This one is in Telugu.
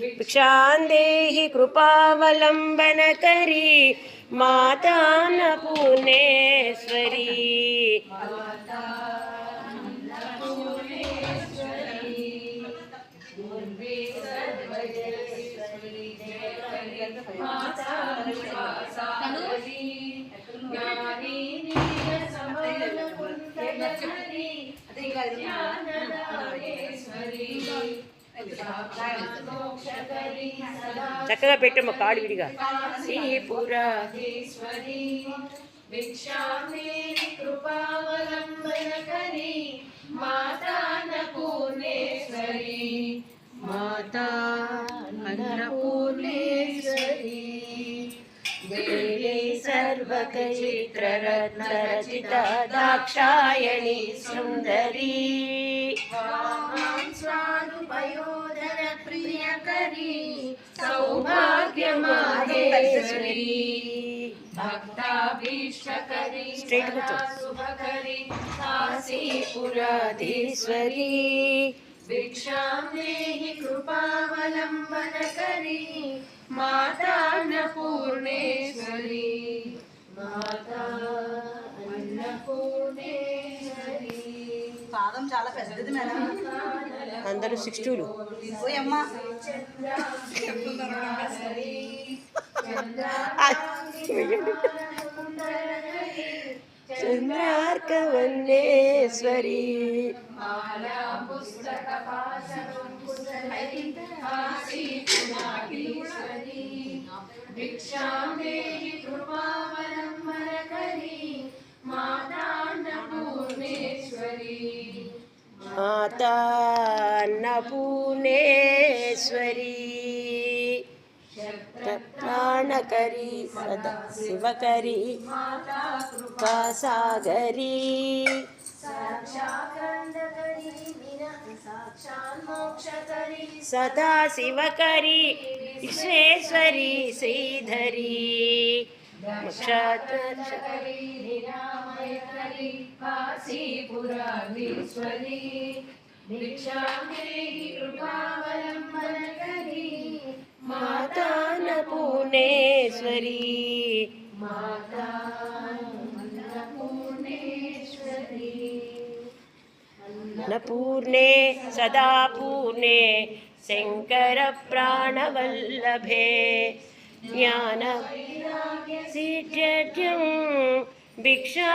భిక్షాందేహి కృపావలంబనకరి మాతాన పూర్ణేశ్వరి చక్కగా పెట్టమ్మ కాడు విడిగా. శ్రీపురా మాతా అన్నపూర్ణేశ్వరి దేవి సర్వకచిత్రరత్నరచిత దాక్షాయణి సుందరి. స్వాదుపయోధర ప్రియకరి సౌభాగ్యమాహేశ్వరి భక్తాభీష్టకరి Straight కూర్చో. శుభకరి కాశీపురాధీశ్వరి భిక్షాం దేహి కృపావలంబనకరి మాతాన్నపూర్ణేశ్వరి మాతా అన్నపూర్ణేశ్వరి పాదం చాలా పెద్దది మేడం అందరూ సిక్స్టూలు. ఓ అమ్మ చంద్రార్కవన్నేశ్వరి భిక్షాం దేహి కృపావలంబనకరి మాతాన్నపూర్ణేశ్వరి మాతా అన్నపూర్ణేశ్వరి ప్రాణకరి సదా శివకరి కృపాసాగరి సదా శివకరి విశ్వేశ్వరి శ్రీధరి దక్షాకరి నిరామయకరి కాశీపురాధీశ్వరి భిక్షాం దేహి కృపావలంబనకరి మాతాన పూర్ణేశ్వరి మాతా అన్నపూర్ణేశ్వరి పూర్ణే సదా పూర్ణే శంకర ప్రాణవల్లభే జ్ఞాన సిద్ధ్యం భిక్షా